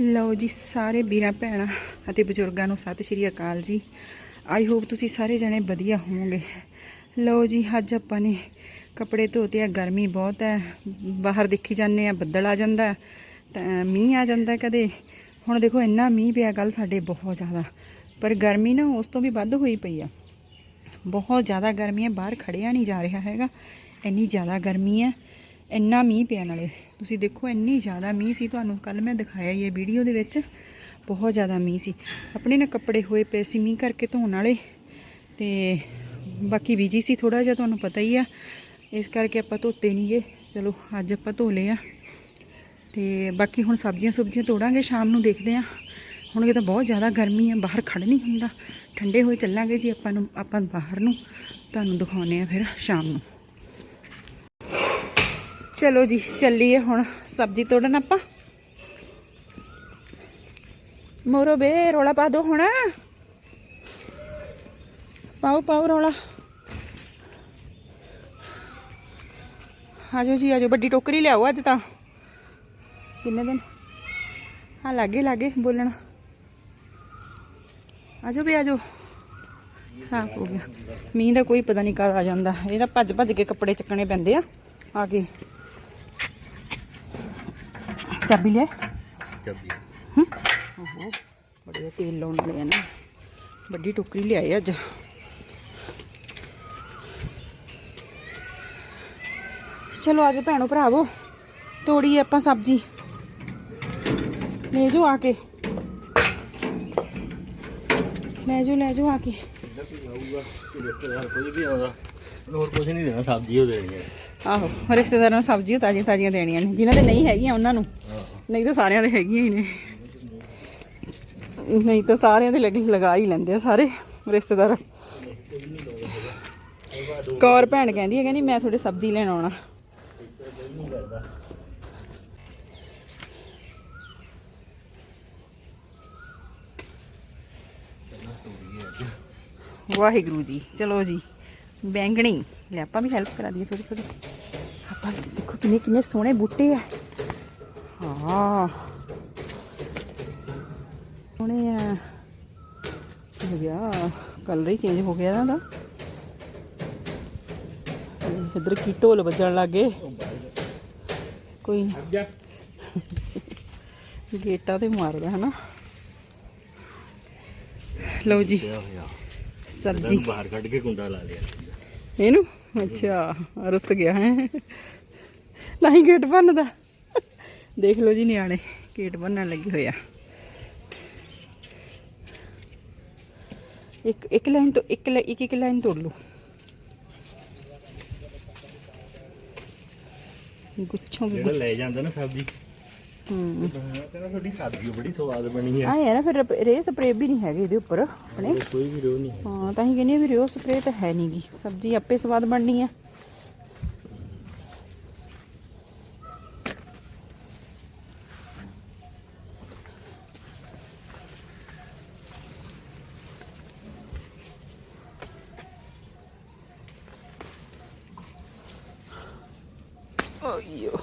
ਲਓ ਜੀ ਸਾਰੇ ਵੀਰਾਂ ਭੈਣਾਂ ਅਤੇ ਬਜ਼ੁਰਗਾਂ ਨੂੰ ਸਤਿ ਸ਼੍ਰੀ ਅਕਾਲ ਜੀ। ਆਈ ਹੋਪ ਤੁਸੀਂ ਸਾਰੇ ਜਣੇ ਵਧੀਆ ਹੋਵੋਗੇ। ਲਓ ਜੀ, ਅੱਜ ਆਪਾਂ ਨੇ ਕੱਪੜੇ ਧੋਤੇ ਆ, ਗਰਮੀ ਬਹੁਤ ਹੈ, ਬਾਹਰ ਦੇਖੀ ਜਾਂਦੇ ਆ, ਬੱਦਲ ਆ ਜਾਂਦਾ ਤਾਂ ਮੀਂਹ ਆ ਜਾਂਦਾ ਕਦੇ। ਹੁਣ ਦੇਖੋ, ਇੰਨਾ ਮੀਂਹ ਪਿਆ ਕੱਲ ਸਾਡੇ ਬਹੁਤ ਜ਼ਿਆਦਾ, ਪਰ ਗਰਮੀ ਨਾ ਉਸ ਤੋਂ ਵੀ ਵੱਧ ਹੋਈ ਪਈ ਆ। ਬਹੁਤ ਜ਼ਿਆਦਾ ਗਰਮੀ ਹੈ, ਬਾਹਰ ਖੜਿਆ ਨਹੀਂ ਜਾ ਰਿਹਾ ਹੈਗਾ, ਇੰਨੀ ਜ਼ਿਆਦਾ ਗਰਮੀ ਹੈ, ਇੰਨਾ ਮੀਂਹ ਪਿਆ ਨਾਲੇ। ਤੁਸੀਂ ਦੇਖੋ, ਇੰਨੀ ਜ਼ਿਆਦਾ ਮੀਂਹ ਸੀ। ਤੁਹਾਨੂੰ ਕੱਲ ਮੈਂ ਦਿਖਾਇਆ ਹੀ ਹੈ ਵੀਡੀਓ ਦੇ ਵਿੱਚ। ਬਹੁਤ ਜ਼ਿਆਦਾ ਮੀਂਹ ਸੀ। ਆਪਣੇ ਨਾ ਕੱਪੜੇ ਹੋਏ ਪਏ ਸੀ ਮੀਂਹ ਕਰਕੇ ਧੋਣ ਵਾਲੇ। ਤੇ ਬਾਕੀ ਬੀਜੀ ਸੀ ਥੋੜਾ ਜਿਹਾ, ਤੁਹਾਨੂੰ ਪਤਾ ਹੀ ਆ। ਇਸ ਕਰਕੇ ਆਪਾਂ ਧੋਤੇ ਨਹੀਂਗੇ ਚਲੋ, ਅੱਜ ਆਪਾਂ ਧੋ ਲਏ ਆ। ਤੇ ਬਾਕੀ ਹੁਣ ਸਬਜ਼ੀਆਂ ਸੁਬਜ਼ੀਆਂ ਤੋੜਾਂਗੇ, ਸ਼ਾਮ ਨੂੰ ਦੇਖਦੇ ਆ। ਹੁਣ ਇਹ ਤਾਂ ਬਹੁਤ ਜ਼ਿਆਦਾ ਗਰਮੀ ਆ, ਬਾਹਰ ਖੜ ਨਹੀਂ ਹੁੰਦਾ। ਠੰਡੇ ਹੋਏ ਚੱਲਾਂਗੇ ਜੀ ਆਪਾਂ ਨੂੰ, ਆਪਾਂ ਬਾਹਰ ਨੂੰ। ਤੁਹਾਨੂੰ ਦਿਖਾਉਨੇ ਆ ਫਿਰ ਸ਼ਾਮ ਨੂੰ। ਚਲੋ ਜੀ, ਚੱਲੀਏ ਹੁਣ ਸਬਜ਼ੀ ਤੋੜਨ ਆਪਾਂ। ਮੋਰੋ ਬੇ, ਰੋਲਾ ਪਾ ਦੋ ਹੁਣ। ਪਾਓ ਪਾਓ ਰੋਲਾ। ਆਜੋ ਜੀ ਆਜੋ ਵੱਡੀ ਟੋਕਰੀ ਲਿਆਓ ਅੱਜ ਤਾਂ। ਕਿੰਨੇ ਦਿਨ? ਆ ਲਾਗੇ ਲਾਗੇ, ਬੋਲਣਾ। ਆਜੋ ਵੀ ਆਜੋ ਸਾਫ਼ ਹੋ ਗਿਆ। ਮੀਂਹ ਦਾ ਕੋਈ ਪਤਾ ਨਹੀਂ ਕਦ ਆ ਜਾਂਦਾ। ਇਹ ਤਾਂ ਭੱਜ ਭੱਜ ਕੇ ਕੱਪੜੇ ਚੱਕਣੇ ਪੈਂਦੇ ਆ। ਆ ਕੇ ਚਾਬੀ ਲੈ ਚੱਬੀ। ਓਹੋ ਬੜੇ ਤੇਲ ਲਾਉਣ ਵਾਲੇ ਆ ਨਾ। ਵੱਡੀ ਟੋਕਰੀ ਲਿਆਏ ਅੱਜ। ਚਲੋ ਆਜੋ ਭੈਣੋ ਭਰਾਵੋ ਤੋੜੀਏ ਆਪਾਂ ਸਬਜ਼ੀ। ਲੈ ਜਾਓ ਆ ਕੇ। ਲੈ ਜਾਓ ਲੈ ਜਾਓ ਆ ਕੇ। ਆਊਗਾ ਕਿ ਰਿਸ਼ਤੇਦਾਰ ਕੋਈ ਵੀ ਆਉਂਦਾ। ਹੋਰ ਕੁਝ ਨਹੀਂ ਦੇਣਾ ਸਬਜ਼ੀ ਉਹ ਦੇਣੀ ਹੈ। ਆਹੋ, ਰਿਸ਼ਤੇਦਾਰਾਂ ਨੂੰ ਸਬਜ਼ੀਆਂ ਤਾਜ਼ੀਆਂ ਤਾਜ਼ੀਆਂ ਦੇਣੀਆਂ ਨੇ, ਜਿਨ੍ਹਾਂ ਦੇ ਨਹੀਂ ਹੈਗੀਆਂ ਉਹਨਾਂ ਨੂੰ। ਨਹੀਂ ਤਾਂ ਸਾਰਿਆਂ ਦੇ ਹੈਗੀਆਂ ਹੀ ਨੇ। ਨਹੀਂ ਤਾਂ ਸਾਰਿਆਂ ਦੇ ਲੱਗ- ਲਗਾ ਹੀ ਲੈਂਦੇ ਆ ਸਾਰੇ ਰਿਸ਼ਤੇਦਾਰ। ਕੌਰ ਭੈਣ ਕਹਿੰਦੀ ਹੈ ਕਹਿੰਦੀ ਮੈਂ ਤੁਹਾਡੇ ਸਬਜ਼ੀ ਲੈਣ ਆਉਣਾ। ਵਾਹਿਗੁਰੂ ਜੀ, ਚਲੋ ਜੀ, ਬੈਂਗਣੀ। ਲੈ ਆਪਾਂ ਵੀ ਹੈਲਪ ਕਰਾ ਦਈਏ ਥੋੜੀ ਥੋੜੀ ਆਪਾਂ ਦੇਖੋ ਕਿੰਨੇ ਕਿੰਨੇ ਸੋਹਣੇ ਬੂਟੇ ਆ। ਹਾਂ। ਸੋਹਣੇ ਆ। ਹੋ ਗਿਆ? ਕਲਰ ਹੀ ਚੇਂਜ ਹੋ ਗਿਆ ਇਹਦਾ ਇਧਰ ਕੀ ਢੋਲ ਵੱਜਣ ਲੱਗੇ। ਕੋਈ ਗੇਟਾਂ ਤੇ ਮਾਰਦਾ ਹਨਾ। ਲਓ ਜੀ। ਸਬਜ਼ੀ। ਬਾਹਰ ਕੱਢ ਕੇ ਕੁੰਡਾ ਲਾ ਲਿਆ। ਇਹਨੂੰ? ਅੱਛਾ ਰੁੱਸ ਗਿਆ ਹੈ। ਤਾਂ ਹੀ ਗੇਟ ਬੰਨਦਾ। ਦੇਖ ਲਓ ਜੀ ਨਿਆਣੇ ਗੇਟ ਬੰਨਣ ਲੱਗੇ ਹੋਇਆ ਇੱਕ ਇੱਕ ਲਾਈਨ ਤੋਂ ਇੱਕ ਇੱਕ ਇੱਕ ਲਾਈਨ ਤੋੜ ਲਓ। ਗੁੱਛੋਂ ਜਿਹੜਾ ਲੈ ਜਾਂਦਾ ਨਾ ਸਬਜ਼ੀ। ਹੂੰ। ਕਹਿੰਦਾ ਤੁਹਾਡੀ ਸਬਜ਼ੀ ਬੜੀ ਸਵਾਦ ਬਣੀ ਹੈ ਆ ਯਾਰ ਫਿਰ ਰੇ ਸਪਰੇ ਵੀ ਨਹੀਂ ਹੈਗੇ ਇਹਦੇ ਉੱਪਰ ਆਪਣੇ ਕੋਈ ਵੀ ਰੋ ਨਹੀਂ ਹਾਂ ਤਾਂ ਹੀ ਕਹਿੰਦੀ ਵੀ ਰਿਓ ਸਪਰੇ ਤਾਂ ਹੈ ਨਹੀਂਗੀ ਸਬਜ਼ੀ ਆਪੇ ਸਵਾਦ ਬਣਨੀ ਆ। ਓਯੋ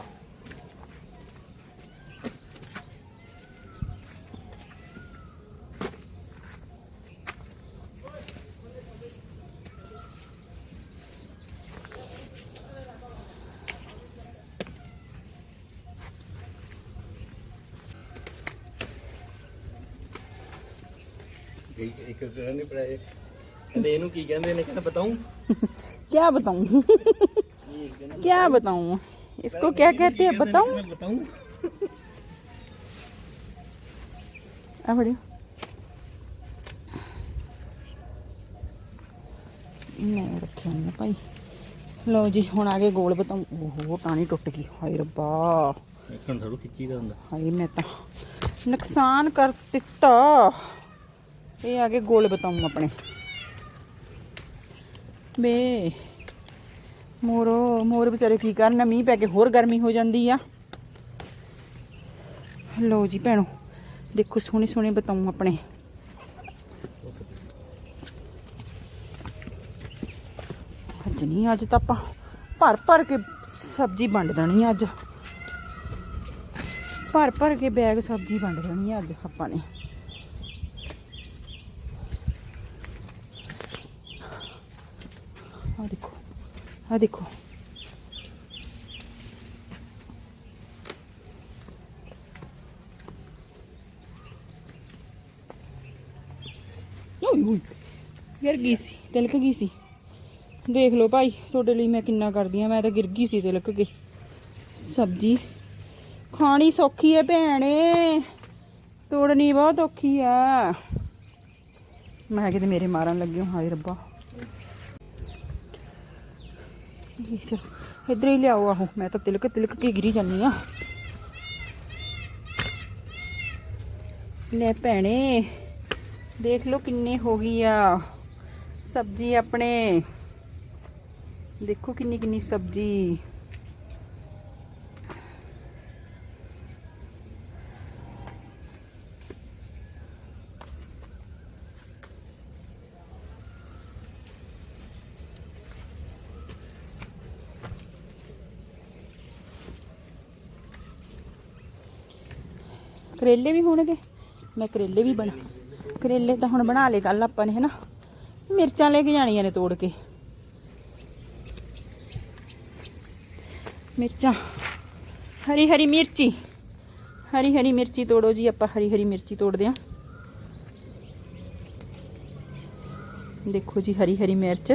ਇੱਕ ਇੱਕ ਕਰਨੇ ਪੜਾਏ ਕਹਿੰਦੇ ਇਹਨੂੰ ਕੀ ਕਹਿੰਦੇ ਨੇ ਕਹਿੰਦਾ ਬਤਾਉਂ क्या बताऊं क्या बताऊं इसको क्या कहते हैं बताऊं ਬਤਾਉਂ आ बड़ियो ਮੈਂ ਰੱਖਿਆ ਨਾ ਭਾਈ ਲਓ ਜੀ ਹੁਣ ਆ ਗਏ ਗੋਲ ਬਤਾਉਂ ਓਹੋ ਟਾਣੀ ਟੁੱਟ ਗਈ ਹਾਏ ਰੱਬਾ ਦੇਖਣ ਥੋੜੂ ਖਿੱਚੀ ਦਾ ਹੁੰਦਾ ਹਾਏ ਮੈਂ ਤਾਂ ਨੁਕਸਾਨ ਕਰ ਦਿੱਤਾ ਇਹ ਆ ਗਏ ਗੋਲ ਬਤਾਉਂ ਆਪਣੇ। ਬੇ ਮੋਰੋ, ਮੋਰ ਵਿਚਾਰੇ ਕੀ ਕਰਨ, ਮੀਂਹ ਪੈ ਕੇ ਹੋਰ ਗਰਮੀ ਹੋ ਜਾਂਦੀ ਆ। ਲਓ ਜੀ ਭੈਣੋ, ਦੇਖੋ ਸੋਹਣੇ ਸੋਹਣੇ ਬਤਾਉਂ ਆਪਣੇ। ਅੱਜ ਨਹੀਂ, ਅੱਜ ਤਾਂ ਆਪਾਂ ਭਰ ਭਰ ਕੇ ਸਬਜ਼ੀ ਵੰਡ ਦੇਣੀ ਅੱਜ। ਭਰ ਭਰ ਕੇ ਬੈਗ ਸਬਜ਼ੀ ਵੰਡ ਦੇਣੀ ਅੱਜ ਆਪਾਂ ਨੇ। ਆ ਦੇਖੋ ਆ ਦੇਖੋ। ਓਏ ਓਏ ਗਿਰ ਗਈ ਸੀ, ਤਿਲਕ ਗਈ ਸੀ। ਦੇਖ ਲਓ ਭਾਈ, ਤੁਹਾਡੇ ਲਈ ਮੈਂ ਕਿੰਨਾ ਕਰਦੀ ਆ ਮੈਂ ਤਾਂ ਗਿਰ ਗਈ ਸੀ ਤਿਲਕ ਕੇ। ਸਬਜ਼ੀ ਖਾਣੀ ਸੌਖੀ ਹੈ ਭੈਣੇ, ਤੋੜਨੀ ਬਹੁਤ ਔਖੀ ਆ ਮੈਂ ਕਿਤੇ ਮੇਰੇ ਮਾਰਨ ਲੱਗੇ ਹਾਂ, ਹਾਏ ਰੱਬਾ। ਇਹ ਚਲੋ, ਇੱਧਰ ਹੀ ਲਿਆਓ ਆਹੋ, ਮੈਂ ਤਾਂ ਤਿਲਕ ਤਿਲਕ ਕੇ ਗਿਰੀ ਜਾਂਦੀ ਆ ਲੈ ਭੈਣੇ, ਦੇਖ ਲਓ ਕਿੰਨੀ ਹੋ ਗਈ ਆ ਸਬਜ਼ੀ ਆਪਣੇ। ਦੇਖੋ ਕਿੰਨੀ ਕਿੰਨੀ ਸਬਜ਼ੀ। ਕਰੇਲੇ ਵੀ ਹੋਣਗੇ, ਮੈਂ ਕਰੇਲੇ ਵੀ ਬਣਾ ਕਰੇਲੇ ਤਾਂ ਹੁਣ ਬਣਾ ਲਏ ਕੱਲ ਆਪਾਂ ਨੇ, ਹਨਾ? ਮਿਰਚਾਂ ਲੈ ਕੇ ਜਾਣੀਆਂ ਨੇ ਤੋੜ ਕੇ। ਮਿਰਚਾਂ। ਹਰੀ ਹਰੀ ਮਿਰਚੀ। ਹਰੀ ਹਰੀ ਮਿਰਚੀ ਤੋੜੋ ਜੀ, ਆਪਾਂ ਹਰੀ ਹਰੀ ਮਿਰਚੀ ਤੋੜਦੇ ਆਂ। ਦੇਖੋ ਜੀ, ਹਰੀ ਹਰੀ ਮਿਰਚ।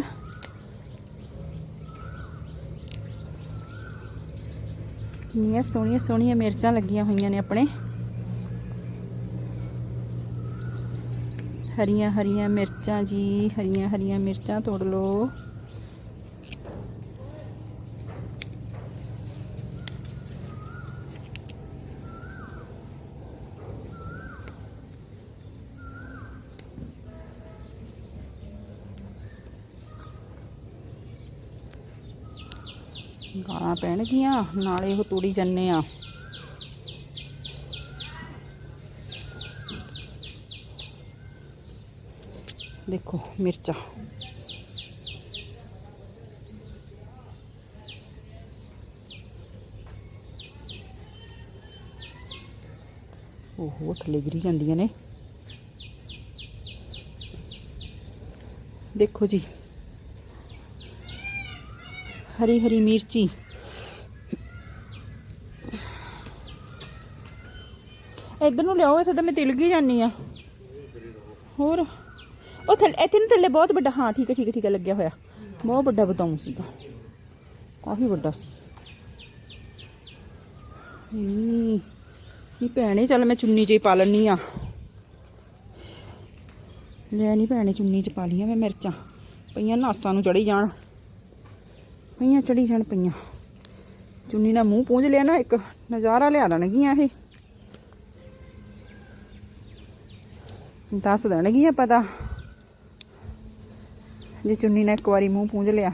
ਕਿੰਨੀਆਂ ਸੋਹਣੀਆਂ ਸੋਹਣੀਆਂ ਮਿਰਚਾਂ ਲੱਗੀਆਂ ਹੋਈਆਂ ਨੇ ਆਪਣੇ। ਹਰੀਆਂ ਹਰੀਆਂ ਮਿਰਚਾਂ ਜੀ, ਹਰੀਆਂ ਹਰੀਆਂ ਮਿਰਚਾਂ ਤੋੜ ਲਓ। ਗਾਲਾਂ ਪੈਣਗੀਆਂ, ਨਾਲੇ ਉਹ ਤੋੜੀ ਜੰਨੇ ਆ ਦੇਖੋ ਮਿਰਚਾਂ। ਉਹ ਥੱਲੇ ਗਿਰੀ ਜਾਂਦੀਆਂ ਨੇ। ਦੇਖੋ ਜੀ। ਹਰੀ ਹਰੀ ਮਿਰਚੀ। ਇੱਧਰ ਨੂੰ ਲਿਆਓ, ਇੱਥੇ ਮੈਂ ਤਿਲ ਗਈ ਜਾਨੀ ਆ ਹੋਰ? ਉਹ ਥੱਲੇ ਇੱਥੇ ਨੂੰ ਥੱਲੇ ਬਹੁਤ ਵੱਡਾ ਹਾਂ, ਠੀਕ ਹੈ ਠੀਕ ਹੈ ਠੀਕ ਹੈ, ਲੱਗਿਆ ਹੋਇਆ। ਬਹੁਤ ਵੱਡਾ ਬਤਾਉਂ ਸੀਗਾ। ਕਾਫੀ ਵੱਡਾ ਸੀ। ਨੀ ਭੈਣੇ, ਚੱਲ ਮੈਂ ਚੁੰਨੀ 'ਚ ਹੀ ਪਾ ਲੈਣੀ ਆ ਲੈ ਨਹੀਂ ਭੈਣੇ, ਚੁੰਨੀ 'ਚ ਪਾ ਲੀਆਂ ਮੈਂ ਮਿਰਚਾਂ। ਪਈਆਂ ਨਾਸਾਂ ਨੂੰ ਚੜੀ ਜਾਣ। ਪਈਆਂ ਚੜੀ ਜਾਣ ਪਈਆਂ। ਚੁੰਨੀ ਨਾਲ ਮੂੰਹ ਪੂੰਝ ਲਿਆ ਨਾ, ਇੱਕ ਨਜ਼ਾਰਾ ਲਿਆ ਦੇਣਗੀਆਂ ਇਹ। ਦੱਸ ਦੇਣਗੀਆਂ ਪਤਾ। ਜੇ ਚੁੰਨੀ ਨਾਲ ਇੱਕ ਵਾਰੀ ਮੂੰਹ ਪੂੰਝ ਲਿਆ,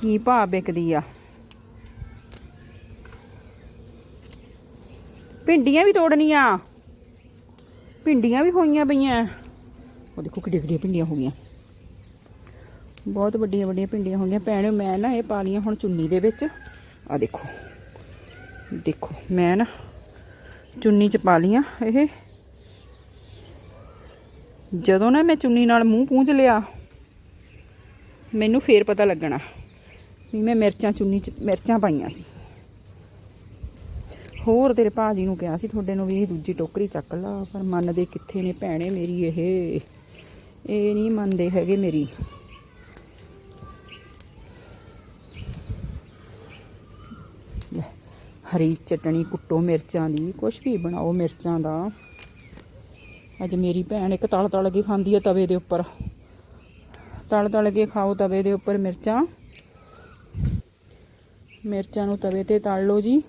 ਕੀ ਭਾਅ ਵਿਕਦੀ ਆ? ਭਿੰਡੀਆਂ ਵੀ ਤੋੜਨੀਆਂ। ਭਿੰਡੀਆਂ ਵੀ ਹੋਈਆਂ ਪਈਆਂ। ਉਹ ਦੇਖੋ ਕਿੱਡੀ ਕਿੱਡੀਆਂ ਭਿੰਡੀਆਂ ਹੋ ਗਈਆਂ। ਬਹੁਤ ਵੱਡੀਆਂ ਵੱਡੀਆਂ ਭਿੰਡੀਆਂ ਹੋ ਗਈਆਂ। ਭੈਣ, ਮੈਂ ਨਾ ਇਹ ਪਾ ਲਈਆਂ ਹੁਣ ਚੁੰਨੀ ਦੇ ਵਿੱਚ। ਆ ਦੇਖੋ। ਦੇਖੋ, ਮੈਂ ਨਾ ਚੁੰਨੀ 'ਚ ਪਾ ਲਈਆਂ ਇਹ। ਜਦੋਂ ਨਾ ਮੈਂ ਚੁੰਨੀ ਨਾਲ ਮੂੰਹ ਪੂੰਝ ਲਿਆ ਮੈਨੂੰ ਫੇਰ ਪਤਾ ਲੱਗਣਾ ਵੀ ਮੈਂ ਮਿਰਚਾਂ ਚੁੰਨੀ 'ਚ, ਮਿਰਚਾਂ ਪਾਈਆਂ ਸੀ। ਹੋਰ ਤੇਰੇ ਭਾਜੀ ਨੂੰ ਕਿਹਾ ਸੀ ਤੁਹਾਡੇ ਨੂੰ ਵੀ ਇਹ ਦੂਜੀ ਟੋਕਰੀ ਚੱਕ ਲਾ, ਪਰ ਮੰਨਦੇ ਕਿੱਥੇ ਨੇ ਭੈਣੇ ਮੇਰੀ ਇਹ? ਇਹ ਨਹੀਂ ਮੰਨਦੇ ਹੈਗੇ ਮੇਰੀ। ਹਰੀ ਚਟਣੀ ਕੁੱਟੋ ਮਿਰਚਾਂ ਦੀ, ਕੁਛ ਵੀ ਬਣਾਓ ਮਿਰਚਾਂ ਦਾ। ਅੱਜ ਮੇਰੀ ਭੈਣ ਇੱਕ ਤਲ ਤਲ ਕੇ ਖਾਂਦੀ ਹੈ ਤਵੇ ਦੇ ਉੱਪਰ। ਤਲ ਤਲ ਕੇ ਖਾਓ ਤਵੇ ਦੇ ਉੱਪਰ ਮਿਰਚਾਂ। ਮਿਰਚਾਂ ਨੂੰ ਤਵੇ ਤੇ ਤਲ ਲਓ ਜੀ।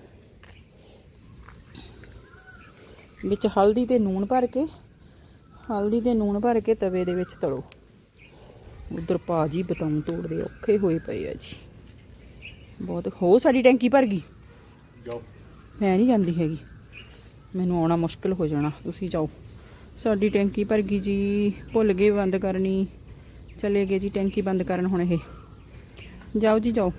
ਵਿੱਚ ਹਲਦੀ ਤੇ ਨੂਣ ਭਰ ਕੇ ਹਲਦੀ ਤੇ ਨੂਣ ਭਰ ਕੇ ਤਵੇ ਦੇ ਵਿੱਚ ਤਲੋ। ਉਧਰ ਭਾਜੀ ਬਤਾਉਂ ਤੋੜਦੇ ਔਖੇ ਹੋਏ ਪਏ ਆ ਜੀ। ਬਹੁਤ ਹੋ ਸਾਡੀ ਟੈਂਕੀ ਭਰ ਗਈ। ਜਾਓ। ਮੈਂ ਨਹੀਂ ਜਾਂਦੀ ਹੈਗੀ। ਮੈਨੂੰ ਆਉਣਾ ਮੁਸ਼ਕਲ ਹੋ ਜਾਣਾ। ਤੁਸੀਂ ਜਾਓ। ਸਾਡੀ ਟੈਂਕੀ ਭਰ ਗਈ ਜੀ। ਭੁੱਲ ਗਏ ਬੰਦ ਕਰਨੀ। ਚਲੇ ਗਏ ਜੀ ਟੈਂਕੀ ਬੰਦ ਕਰਨ ਹੁਣ ਇਹ। ਜਾਓ ਜੀ ਜਾਓ।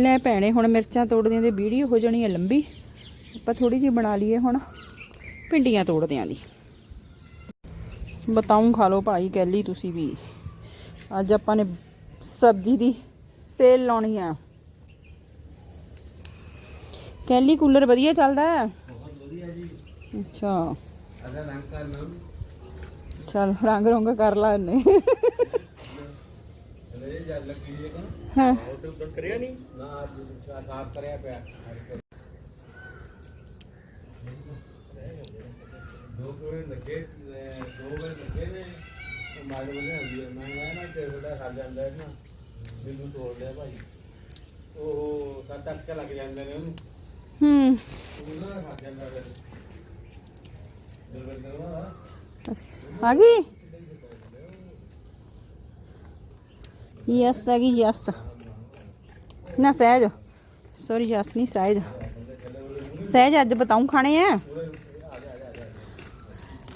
ਲੈ ਭੈਣੇ ਹੁਣ ਮਿਰਚਾਂ ਤੋੜਦਿਆਂ ਦੀ ਵੀਡੀਓ ਹੋ ਜਾਣੀ ਹੈ ਲੰਬੀ। ਆਪਾਂ ਥੋੜੀ ਜਿਹੀ ਬਣਾ ਲਈਏ ਹੁਣ। ਭਿੰਡੀਆਂ ਤੋੜਦਿਆਂ ਦੀ। ਬਤਾਉਂ ਖਾ ਲਓ ਭਾਈ ਕੈਲੀ ਤੁਸੀਂ ਵੀ। ਅੱਜ ਆਪਾਂ ਨੇ ਸਬਜ਼ੀ ਦੀ ਸੇਲ ਲਾਉਣੀ ਆ। ਕੈਲੀ ਕੂਲਰ ਵਧੀਆ ਚੱਲਦਾ ਹੈ? ਅੱਛਾ ਅਗਰ ਰੰਗ ਕਰਨਾ ਚੱਲ ਰੰਗ ਰੰਗ ਕਰ ਲਾ ਇਹਨੇ। ਹਾਂ ਉਹ ਤੇ ਉਦੋਂ ਕਰਿਆ ਨਹੀਂ? ਨਾ ਸਾਫ਼ ਕਰਿਆ ਪਿਆ। ਦੋ ਕੋਲੇ ਲੱਗੇ ਦੋ ਵੇ ਲੱਗੇ ਨੇ। ਮਾਰੇ ਬੰਦੇ ਹੁੰਦੀ ਹੈ ਮੈਂ ਕਿਹਾ ਨਾ ਤੇ ਉਹਦਾ ਖਾ ਜਾਂਦਾ ਹੈ ਨਾ। ਮੈਨੂੰ ਤੋੜ ਲਿਆ ਭਾਈ। ਉਹ ਸੱਤ ਕੁ ਲੱਗ ਜਾਂਦੇ ਨੇ ਉਹਨੂੰ। ਹੂੰ। ਉਹਨਾਂ ਦਾ ਖਾ ਜਾਂਦਾ ਆ ਗਈ? ਯੈਸ ਆ ਗਈ ਯੈਸ ਨਾ, ਸਹਿਜ। ਸੌਰੀ ਯੈਸ ਨਹੀਂ ਸਹਿਜ। ਸਹਿਜ, ਅੱਜ ਬਤਾਉਂ ਖਾਣੇ ਆ?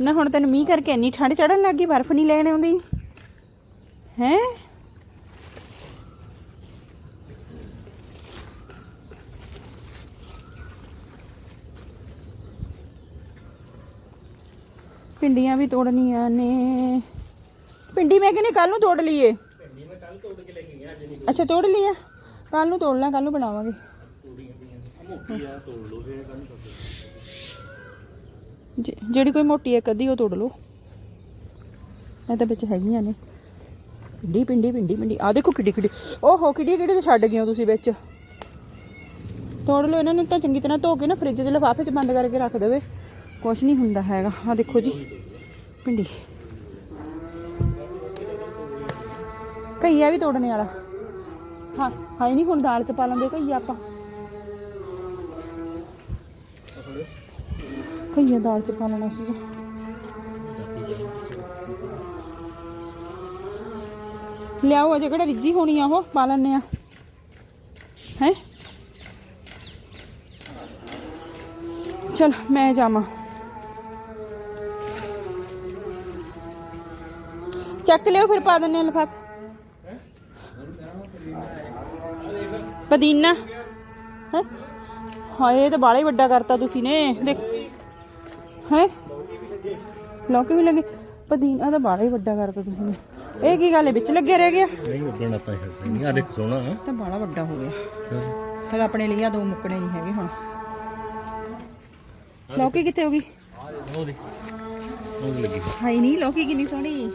ਨਾ, ਹੁਣ ਤੈਨੂੰ ਮੀਂਹ ਕਰਕੇ ਇੰਨੀ ਠੰਡ ਚੜਨ ਲੱਗ ਗਈ, ਬਰਫ਼ ਨਹੀਂ ਲੈਣ ਆਉਂਦੀ। ਹੈ? ਪਿੰਡੀਆਂ ਵੀ ਤੋੜਨੀਆਂ ਨੇ। ਪਿੰਡੀ ਮੈਂ ਕਹਿੰਦੀ ਕੱਲ ਨੂੰ ਤੋੜ ਲਈਏ। ਅੱਛਾ, ਤੋੜ ਲਈਏ। ਕੱਲ ਨੂੰ ਤੋੜ ਲਾਂ ਕੱਲ ਨੂੰ ਬਣਾਵਾਂਗੇ। ਮੋਟੀ ਆ ਤੋੜ ਲੋ ਫਿਰ ਕੰਨ ਜੇ- ਜਿਹੜੀ ਕੋਈ ਮੋਟੀ ਹੈ ਕਦੀ ਉਹ ਤੋੜ ਲਓ। ਇਹ ਤਾਂ ਵਿੱਚ ਹੈਗੀਆਂ ਨੇ। ਪਿੰਡੀ ਪਿੰਡੀ ਪਿੰਡੀ ਪਿੰਡੀ ਆ ਦੇਖੋ ਕਿੱਡੀ ਕਿੱਡੀ। ਓਹੋ, ਕਿੱਡੀ ਕਿੱਡੀ ਤੇ ਛੱਡ ਗਏ ਹੋ ਤੁਸੀਂ ਵਿੱਚ। ਤੋੜ ਲਓ ਇਹਨਾਂ ਨੂੰ ਤਾਂ ਚੰਗੀ ਤਰ੍ਹਾਂ ਧੋ ਕੇ ਨਾ ਫ੍ਰਿਜ 'ਚ ਲਿਫਾਫੇ 'ਚ ਬੰਦ ਕਰਕੇ ਰੱਖ ਦੇਵੇ। ਕੁਝ ਨਹੀਂ ਹੁੰਦਾ ਹੈਗਾ। ਆ ਦੇਖੋ ਜੀ, ਭਿੰਡੀ। ਕਈਆ ਵੀ ਤੋੜਨੇ ਵਾਲਾ। ਹਾਂ ਹਾਈ ਨਹੀਂ, ਹੁਣ ਦਾਲ 'ਚ ਪਾ ਲੈਂਦੇ ਕਈਆ ਆਪਾਂ। ਕਈਆ ਦਾਲ 'ਚ ਪਾ ਲੈਣਾ ਸੀਗਾ। ਲਿਆਓ, ਅਜੇ ਕਿਹੜਾ ਰਿੱਜੀ ਹੋਣੀ ਆ ਉਹ, ਪਾ ਲੈਣੇ ਆ। ਹੈ? ਚਲ, ਮੈਂ ਜਾਵਾਂ। ਚੱਕ ਲਿਓ ਫਿਰ ਪਾ ਦਿੰਨੇ ਆ ਲਿਫਾਫੇ। ਪਦੀਨਾ। ਹੈ? ਹਾਏ ਇਹ ਤਾਂ ਬਾਲਾ ਹੀ ਵੱਡਾ ਕਰਤਾ ਤੁਸੀਂ ਨੇ। ਦੇਖ। ਹੈ? ਲੌਕੇ ਵੀ ਲੱਗੇ। ਪਦੀਨਾ ਤਾਂ ਬਾਲਾ ਹੀ ਵੱਡਾ ਕਰਤਾ ਤੁਸੀਂ ਨੇ। ਇਹ ਕੀ ਗੱਲ ਹੈ? ਵਿੱਚ ਲੱਗਿਆ ਰਹਿ ਗਿਆ? ਨਹੀਂ ਉੱਡਣ ਆਪਾਂ ਨਹੀਂ। ਆ ਦੇਖ ਸੋਹਣਾ ਹੈ? ਤਾਂ ਬਾਲਾ ਵੱਡਾ ਹੋ ਗਿਆ। ਫਿਰ ਆਪਣੇ ਲਈ ਆ ਦੋ ਮੁੱਕਣੇ ਨਹੀਂ ਹੈਗੇ ਹੁਣ। ਲੌਕੀ ਕਿੱਥੇ ਹੋ ਗਈ? ਉਹ ਦੇ ਉਹ ਲੱਗੀ। ਹਾਈ ਨਹੀਂ ਲੌਕੀ ਕਿੰਨੀ ਸੋਹਣੀ।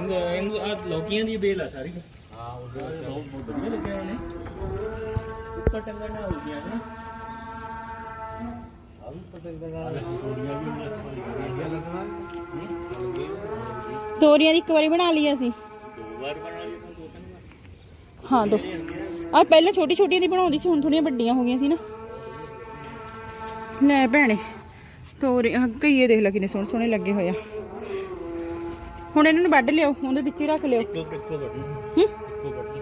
ਅੰਗ ਅੰਗ ਆ ਲੋਕੀਆਂ ਦੀ ਬੇਲ ਆ ਸਾਰੀ। ਹਾਂ ਉਹ ਬਹੁਤ ਵਧੀਆ ਲੱਗਿਆ ਉਹਨੇ। ਉੱਪਰ ਟੰਗਣਾ ਹੋ ਗਿਆ ਨੇ। ਆ ਵੀ ਪਟੰਗਣਾ ਥੋੜੀਆਂ ਵੀ ਲੱਗਣਾ? ਤੋਰੀਆਂ ਦੀ ਇੱਕ ਵਾਰੀ ਬਣਾ ਲਈ ਅਸੀਂ ਦੋ ਵਾਰ ਬਣਾ ਲਈ ਤਾਂ ਦੋ ਤਿੰਨ ਵਾਰ। ਹਾਂ ਦੋ। ਆ ਪਹਿਲਾਂ ਛੋਟੀ ਛੋਟੀਆਂ ਦੀ ਬਣਾਉਂਦੀ ਸੀ ਹੁਣ ਥੋੜੀਆਂ ਵੱਡੀਆਂ ਹੋ ਗਈਆਂ ਸੀ ਨਾ। ਲੈ ਭੈਣੇ ਤੋਰੀ ਆਹ ਕਈਏ ਦੇਖ ਲੈ ਕਿੰਨੇ ਸੋਹਣੇ ਸੋਹਣੇ ਲੱਗੇ ਹੋਏ ਆ। ਹੁਣ ਇਹਨਾਂ ਨੂੰ ਵੱਢ ਲਿਓ ਉਹਦੇ ਵਿੱਚ ਹੀ ਰੱਖ ਲਿਓ। ਇੱਕੋ ਇੱਕੋ ਬਟਨ ਹੂੰ? ਇੱਕੋ ਬਟਨ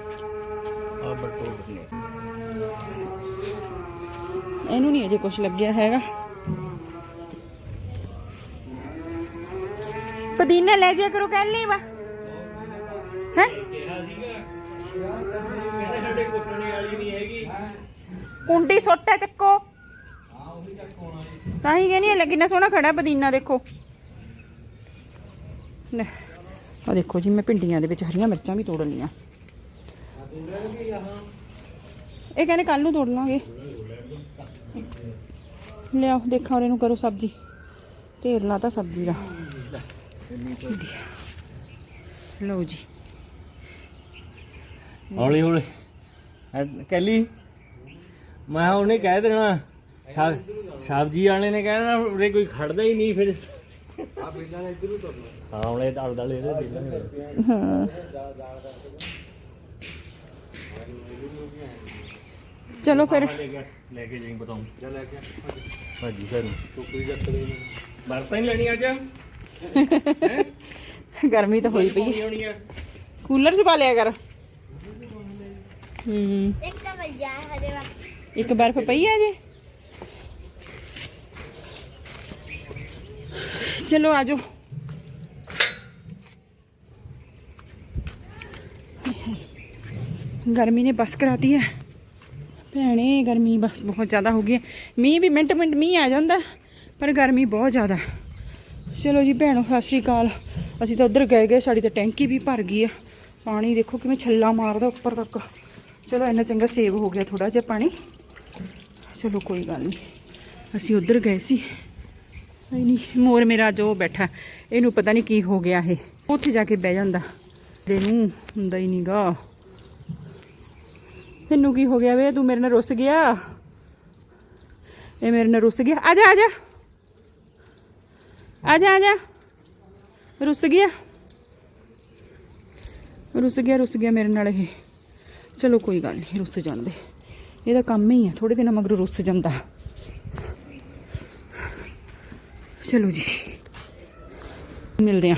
ਆ ਬਟੋ ਬਟਨ ਇਹਨੂੰ ਨਹੀਂ ਅਜੇ ਕੁਝ ਲੱਗਿਆ ਹੈਗਾ। ਪਦੀਨਾ ਲੈ ਜਿਆ ਕਰੋ ਕੱਲ ਨਹੀਂ ਵਾ। ਹੈ? ਕਿਹਾ ਸੀਗਾ ਕਹਿੰਦੇ ਸਾਡੇ ਕੁੱਟਣੇ ਵਾਲੀ ਨਹੀਂ ਹੈਗੀ। ਕੁੰਡੀ ਸੋਟਾ ਚੱਕੋ। ਤਾਂ ਹੀ ਕਹਿੰਦੀ ਲੱਗੀ ਨਾ ਸੋਹਣਾ ਖੜਾ ਪਦੀਨਾ ਦੇਖੋ। ਆ ਦੇਖੋ ਜੀ ਮੈਂ ਭਿੰਡੀਆਂ ਦੇ ਵਿੱਚ ਹਰੀਆਂ ਮਿਰਚਾਂ ਵੀ ਤੋੜ ਲਈਆਂ ਇਹ ਕਹਿੰਦੇ ਕੱਲ ਨੂੰ ਤੋੜ ਲਾਂਗੇ। ਲਿਆਓ ਦੇਖਾਂ ਔਰ ਇਹਨੂੰ ਕਰੋ ਸਬਜ਼ੀ। ਢੇਰ ਲਾਤਾ ਸਬਜ਼ੀ ਦਾ। ਲਓ ਜੀ। ਹੌਲੀ ਹੌਲੀ। ਕੈਲੀ ਮੈਂ ਉਹਨੇ ਕਹਿ ਦੇਣਾ ਸਬ- ਸਬਜ਼ੀ ਵਾਲੇ ਨੇ ਕਹਿਣਾ ਉਰੇ ਕੋਈ ਖੜਦਾ ਹੀ ਨਹੀਂ ਫਿਰ। ਆ ਬੇਲਾਂ ਨੇ ਇਧਰ ਨੂੰ ਤੁਰਨਾ ਹਾਂ ਉਹਨੇ ਦਲ ਦਲ ਇਹਦੇ ਬੇਲਾਂ ਨੇ ਹਾਂ। ਚਲੋ ਫਿਰ। ਲੈ ਕੇ ਲੈ ਕੇ ਜਾਈ ਬਤਾਉਂ ਜਾ ਲੈ ਕੇ ਭਾਜੀ ਸਾਨੂੰ ਟੋਕਰੀ ਚੱਕ ਲਈ ਬਰਤਾਂ ਹੀ ਲੈਣੀ ਅੱਜ? ਹੈ? ਗਰਮੀ ਤਾਂ ਹੋਈ ਪਈ ਹੈ। ਹੋਣੀ ਆ। ਕੂਲਰ 'ਚ ਪਾ ਲਿਆ ਕਰ। ਹੂੰ। ਇੱਕ ਤਾਂ ਹਰੇ ਇੱਕ ਬਰਫ਼ ਪਈ ਆ ਜੇ ਚਲੋ ਆਜੋ ਗਰਮੀ ਨੇ ਬਸ ਕਰਾਤੀ ਹੈ। ਭੈਣੇ, ਗਰਮੀ ਬਸ ਬਹੁਤ ਜ਼ਿਆਦਾ ਹੋ ਗਈ ਹੈ। ਮੀਂਹ ਵੀ ਮਿੰਟ ਮਿੰਟ ਮੀਂਹ ਆ ਜਾਂਦਾ, ਪਰ ਗਰਮੀ ਬਹੁਤ ਜ਼ਿਆਦਾ। ਚਲੋ ਜੀ ਭੈਣੋ, ਸਤਿ ਸ਼੍ਰੀ ਅਕਾਲ। ਅਸੀਂ ਤਾਂ ਉੱਧਰ ਗਏ ਗਏ, ਸਾਡੀ ਤਾਂ ਟੈਂਕੀ ਵੀ ਭਰ ਗਈ ਆ। ਪਾਣੀ ਦੇਖੋ ਕਿਵੇਂ ਛੱਲਾ ਮਾਰਦਾ ਉੱਪਰ ਤੱਕ। ਚਲੋ ਇੰਨਾ ਚੰਗਾ ਸੇਵ ਹੋ ਗਿਆ ਥੋੜਾ ਜਿਹਾ ਪਾਣੀ। ਚਲੋ ਕੋਈ ਗੱਲ ਨਹੀਂ। ਅਸੀਂ ਉੱਧਰ ਗਏ ਸੀ। ਨਹੀਂ ਮੋਰ ਮੇਰਾ ਜੋ ਬੈਠਾ। ਇਹਨੂੰ ਪਤਾ ਨਹੀਂ ਕੀ ਹੋ ਗਿਆ ਇਹ। ਉੱਥੇ ਜਾ ਕੇ ਬਹਿ ਜਾਂਦਾ। ਨੂੰ ਹੁੰਦਾ ਹੀ ਨਹੀਂਗਾ ਤੈਨੂੰ ਕੀ ਹੋ ਗਿਆ ਵੇ? ਤੂੰ ਮੇਰੇ ਨਾਲ ਰੁੱਸ ਗਿਆ? ਇਹ ਮੇਰੇ ਨਾਲ ਰੁੱਸ ਗਿਆ। ਆ ਜਾ ਆ ਜਾ। ਆ ਜਾ ਆ ਜਾ। ਰੁੱਸ ਗਿਆ। ਰੁੱਸ ਗਿਆ ਰੁੱਸ ਗਿਆ ਮੇਰੇ ਨਾਲ ਇਹ। ਚਲੋ ਕੋਈ ਗੱਲ ਨਹੀਂ ਰੁੱਸ ਜਾਂਦੇ। ਇਹਦਾ ਕੰਮ ਹੀ ਆ ਥੋੜੇ ਦਿਨਾਂ ਮਗਰੋਂ ਰੁੱਸ ਜਾਂਦਾ। ਚਲੋ ਜੀ। ਮਿਲਦੇ ਆ।